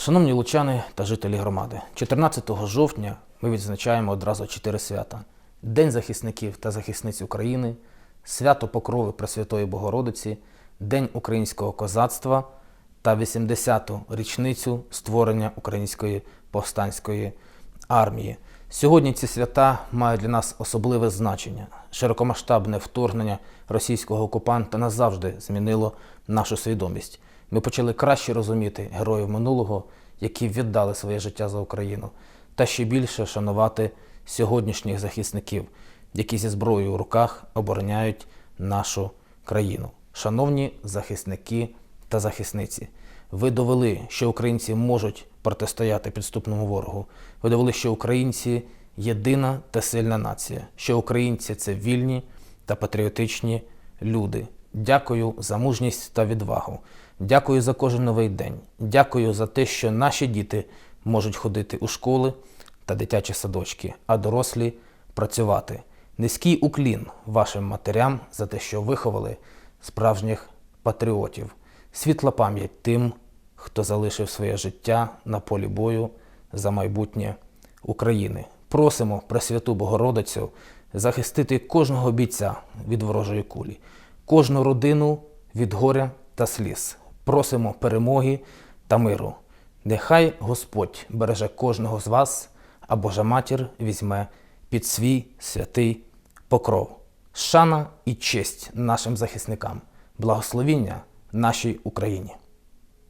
Шановні лучани та жителі громади, 14 жовтня ми відзначаємо одразу чотири свята: День захисників та захисниць України, свято Покрови Пресвятої Богородиці, День українського козацтва та 80-ту річницю створення Української повстанської армії. Сьогодні ці свята мають для нас особливе значення. Широкомасштабне вторгнення російського окупанта назавжди змінило нашу свідомість. Ми почали краще розуміти героїв минулого, які віддали своє життя за Україну, та ще більше шанувати сьогоднішніх захисників, які зі зброєю в руках обороняють нашу країну. Шановні захисники та захисниці, ви довели, що українці можуть протистояти підступному ворогу. Ви довели, що українці єдина та сильна нація, що українці це вільні та патріотичні люди. Дякую за мужність та відвагу. Дякую за кожен новий день. Дякую за те, що наші діти можуть ходити у школи та дитячі садочки, а дорослі працювати. Низький уклін вашим матерям за те, що виховали справжніх патріотів. Світла пам'ять тим, хто залишив своє життя на полі бою за майбутнє України. Просимо Пресвяту Богородицю захистити кожного бійця від ворожої кулі, кожну родину від горя та сліз. Просимо перемоги та миру. Нехай Господь береже кожного з вас, а Божа матір візьме під свій святий покров. Шана і честь нашим захисникам, благословіння нашій Україні.